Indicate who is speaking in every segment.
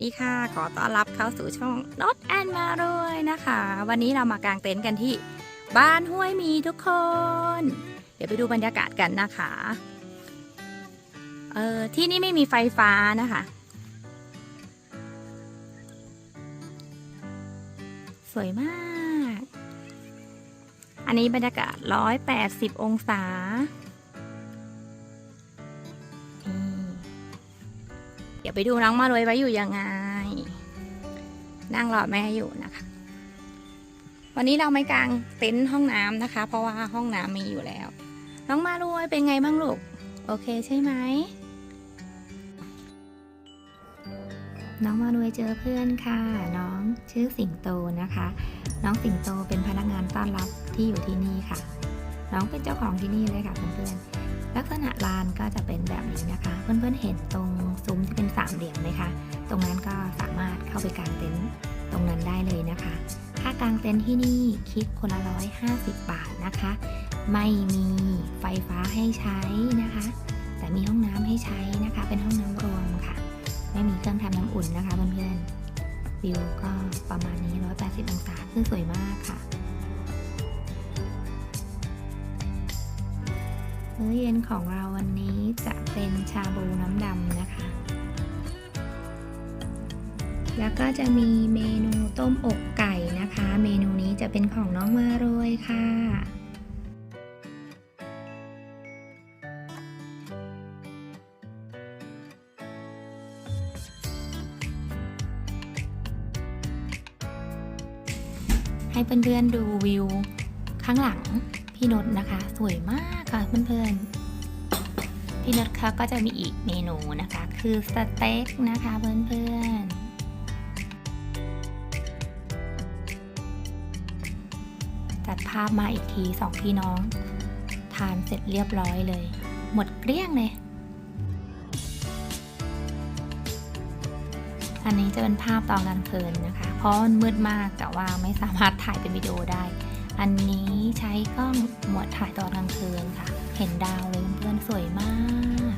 Speaker 1: ดีค่ะ ขอต้อนรับเข้าสู่ช่องนดแอนมาด้วยนะคะ วันนี้เรามากางเต็นท์กันที่บ้านห้วยมีทุกคน เดี๋ยวไปดูบรรยากาศกันนะคะ เออที่นี่ไม่มีไฟฟ้านะคะ สวยมาก อันนี้บรรยากาศ 180 องศา ดี๋ยวไปดูน้องมารวยไว้อยู่ยังไง นั่งรอแม่อยู่นะคะ วันนี้เราไม่กางเต็นท์ห้องน้ำนะคะ เพราะว่าห้องน้ำมีอยู่แล้ว น้องมารวยเป็นไงบ้างลูก โอเคใช่ไหม น้องมารวยเจอเพื่อนค่ะ น้องชื่อสิงโตนะคะ น้องสิงโตเป็นพนักงานต้อนรับที่อยู่ที่นี่ค่ะ น้องเป็นเจ้าของที่นี่เลยค่ะเพื่อนๆ ลักษณะลานก็จะเป็นแบบนี้นะคะ เพื่อนๆเห็นตรงซุ้มที่เป็นสามเหลี่ยมไหมคะ ตรงนั้นก็สามารถเข้าไปกางเต็นท์ตรงนั้นได้เลยนะคะ ค่ากางเต็นท์ที่นี่คิดคนละร้อยห้าสิบบาทนะคะ ไม่มีไฟฟ้าให้ใช้นะคะ แต่มีห้องน้ำให้ใช้นะคะ เป็นห้องน้ำรวมค่ะ ไม่มีเครื่องทำน้ำอุ่นนะคะเพื่อนๆวิวก็ประมาณนี้ 180 องศาคือสวยมากค่ะ มื้อเย็นของเราวันนี้จะเป็นชาบูน้ำดำนะคะ แล้วก็จะมีเมนูต้มอกไก่นะคะ เมนูนี้จะเป็นของน้องมารวยค่ะให้เพื่อนๆดูวิวข้างหลัง พี่นดนะคะ สวยมากค่ะเพื่อนๆ พี่นดเขาก็จะมีอีกเมนูนะคะ คือสเต็กนะคะเพื่อนๆตัดภาพมาอีกทีสองพี่น้อง ทานเสร็จเรียบร้อยเลย หมดเกลี้ยงเลย อันนี้จะเป็นภาพตอนกลางคืนนะคะ เพราะมันมืดมากแต่ว่าไม่สามารถถ่ายเป็นวิดีโอได้ อันนี้ใช้กล้องหมวดถ่ายตอนกลางคืนค่ะ เห็นดาวเลยเพื่อนสวยมาก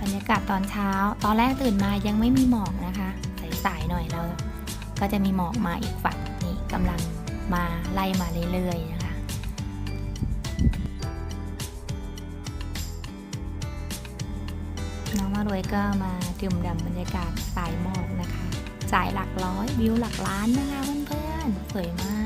Speaker 1: บรรยากาศตอนเช้า ตอนแรกตื่นมายังไม่มีหมอกนะคะสายๆหน่อยแล้ว ก็จะมีหมอกมาอีกฝั่งนี้กำลังมาไล่มาเรื่อยๆนะคะน้องมารวยก็มาดื่มด่ำบรรยากาศสายหมอกนะคะ จ่ายหลักร้อยวิวหลักล้านนะคะเพื่อน สวยมาก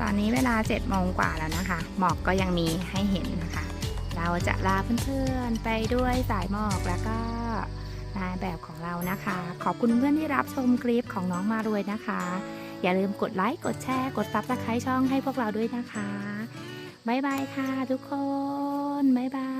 Speaker 1: ตอนนี้เวลา7โมงกว่าแล้วนะคะ หมอกก็ยังมีให้เห็นนะคะ เราจะลาเพื่อนๆไปด้วยสายหมอกแล้วก็นายแบบของเรานะคะ ขอบคุณเพื่อนที่รับชมคลิปของน้องมารวยนะคะ อย่าลืมกดไลค์กดแชร์ กดซับสไครต์ช่องให้พวกเราด้วยนะคะ บ๊ายบายค่ะทุกคน บ๊ายบาย